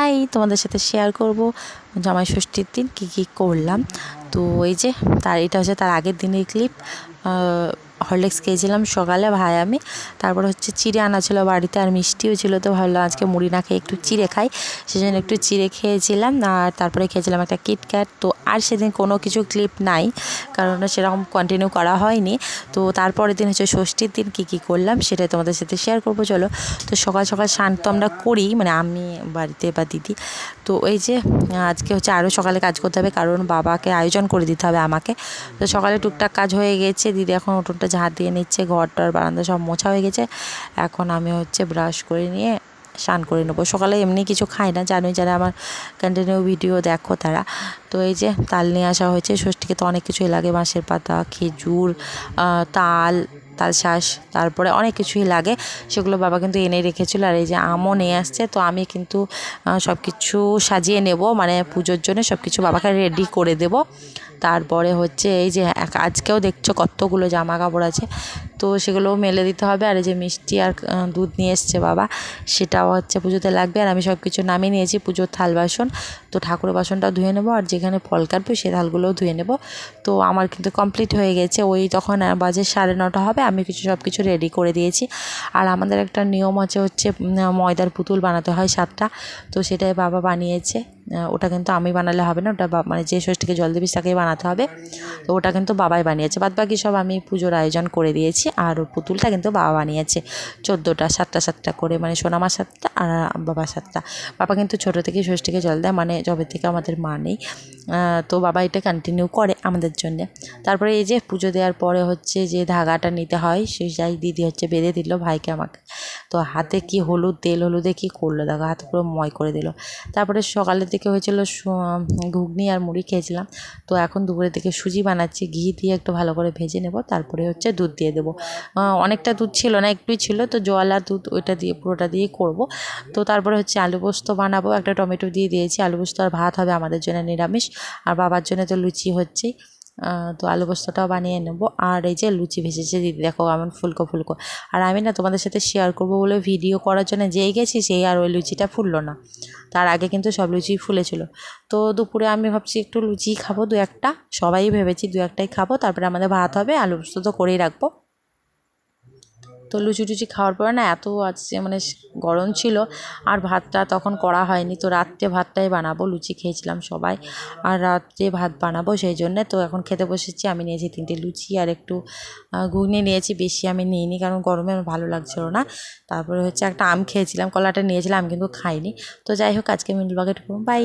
High তোমাদের সাথে share করব। জামাই ষষ্ঠীর দিন কী কী করলাম। তো এই যে, তার, এটা হচ্ছে তার আগের দিনের ক্লিপ হরলিক্স খেয়েছিলাম সকালে ভাই আমি। তারপর হচ্ছে চিড়ে আনা ছিল বাড়িতে আর মিষ্টিও ছিল, তো ভাবলাম আজকে মুড়ি না খেয়ে একটু চিড়ে খাই। সেজন্য একটু চিড়ে খেয়েছিলাম, আর তারপরে খেয়েছিলাম একটা কিটক্যাট তো আর সেদিন কোনো কিছু ক্লিপ নাই, কারণ সেরকম কন্টিনিউ করা হয়নি। তো তারপরের দিন হচ্ছে ষষ্ঠীর দিন কী কী করলাম সেটাই তোমাদের সাথে শেয়ার করব, চলো। তো সকাল সকাল স্নান তো আমরা করি মানে আমি, বাড়িতে বা দিদি। তো এই যে, আজকে হচ্ছে আরও সকালে কাজ করতে হবে, কারণ বাবাকে আয়োজন করে দিতে হবে আমাকে। তো সকালে টুকটাক কাজ হয়ে গেছে, দিদি এখন উঠোনটা ঝাঁট দিয়ে নিচ্ছে, ঘরটার বারান্দা সব মোছা হয়ে গেছে। এখন আমি হচ্ছে ব্রাশ করে নিয়ে স্নান করে নেব। সকালে এমনি কিছু খাই না, জানোই যারা আমার কন্টিনিউ ভিডিও দেখো তারা। তো এই যে তাল নিয়ে আসা হয়েছে, ষষ্ঠীকে তো অনেক কিছুই লাগে বাঁশের পাতা, খেজুর তাল তাল শাঁস, তারপরে অনেক কিছুই লাগে। সেগুলো বাবা কিন্তু এনে রেখেছিল আর এই যে আমও নিয়ে আসছে। তো আমি কিন্তু সব কিছু সাজিয়ে নেব। মানে পুজোর জন্য সব কিছু বাবাকে রেডি করে দেব। তারপরে হচ্ছে এই যে, আজকেও দেখছ কতগুলো জামা কাপড় আছে। তো সেগুলোও মেলে দিতে হবে। আর যে মিষ্টি আর দুধ নিয়ে এসছে বাবা, সেটাও হচ্ছে পুজোতে লাগবে। আর আমি সব কিছু নামিয়ে নিয়েছি, পুজোর থাল বাসন। তো ঠাকুরের বাসনটাও ধুয়ে নেব, আর যেখানে ফল কাটবে সে থালগুলোও ধুয়ে নেব। তো আমার কিন্তু কমপ্লিট হয়ে গেছে। ওই তখন বাজে সাড়ে নটা হবে, আমি কিছু সব কিছু রেডি করে দিয়েছি। আর আমাদের একটা নিয়ম আছে হচ্ছে ময়দার পুতুল বানাতে হয় সাতটা। তো সেটাই বাবা বানিয়েছে। ওটা কিন্তু আমি বানালে হবে না, ওটা মানে যে ষষ্ঠীকে জল দিবি তাকেই বানাতে হবে। তো ওটা কিন্তু বাবাই বানিয়েছে। বাদ বাকি সব আমি পুজোর আয়োজন করে দিয়েছি আর পুতুলটা কিন্তু বাবা বানিয়েছে। চোদ্দোটা, সাতটা সাতটা করে মানে সোনামা সাতটা আর বাবা সাতটা। বাবা কিন্তু ছোটো থেকেই ষষ্ঠীকে জল দেয় মানে যবে থেকে আমাদের মা নেই। তো বাবা এটা কন্টিনিউ করে আমাদের জন্যে। তারপরে এই যে পুজো দেওয়ার পরে হচ্ছে যে ধাগাটা নিতে হয় সেই যাই দিদি হচ্ছে বেঁধে দিল ভাইকে আমাকে। তো হাতে কি হলুদ, তেল হলুদে কি করল? দেখো, হাতে পুরো ময় করে দিল। তারপরে সকালের দিকে হয়েছিল ঘুগনি আর মুড়ি খেয়েছিলাম। তো এখন দুপুরের দিকে সুজি বানাচ্ছি, ঘি দিয়ে একটু ভালো করে ভেজে নেব, তারপরে হচ্ছে দুধ দিয়ে দেবো। অনেকটা দুধ ছিল না, একটুই ছিল, তো জল আর দুধ ওইটা দিয়ে, পুরোটা দিয়ে করব। তো তারপরে হচ্ছে আলু পোস্ত বানাবো, একটা টমেটো দিয়ে দিয়েছি, আলু পোস্ত আর ভাত হবে আমাদের জন্য নিরামিষ, আর বাবার জন্য তো লুচি হচ্ছেই। তো আলু পোস্তটাও বানিয়ে নেব। আর এই যে লুচি ভেসেছে দিদি দেখো আমার ফুলকো ফুলকো। আর আমি না তোমাদের সাথে শেয়ার করব বলে ভিডিও করার জন্য যেই গেছি, সেই আর ওই লুচিটা ফুললো না। তার আগে কিন্তু সব লুচি ফুলেছিল। তো দুপুরে আমি ভাবছি একটু লুচি খাব দু একটা। সবাই ভেবেছি দু একটাই খাব। তারপরে আমাদের ভাত হবে, আলু পোস্ত তো করেই রাখব। তো লুচি টুচি খাওয়ার পরে না এত আজকে মানে গরম ছিল, আর ভাতটা তখন করা হয়নি। তো রাত্রে ভাতটাই বানাবো, লুচি খেয়েছিলাম সবাই। আর রাত্রে ভাত বানাবো সেই জন্যে তো এখন খেতে বসেছি, আমি নিয়েছি তিনটে লুচি আর একটু ঘুগনি নিয়েছি, বেশি আমি নিইনি কারণ গরমে আমার ভালো লাগছিল না। তারপরে হচ্ছে একটা আম খেয়েছিলাম, কলাটা নিয়েছিলাম, আমি কিন্তু খাইনি। তো যাই হোক, আজকে মিডল বাকেট বাই।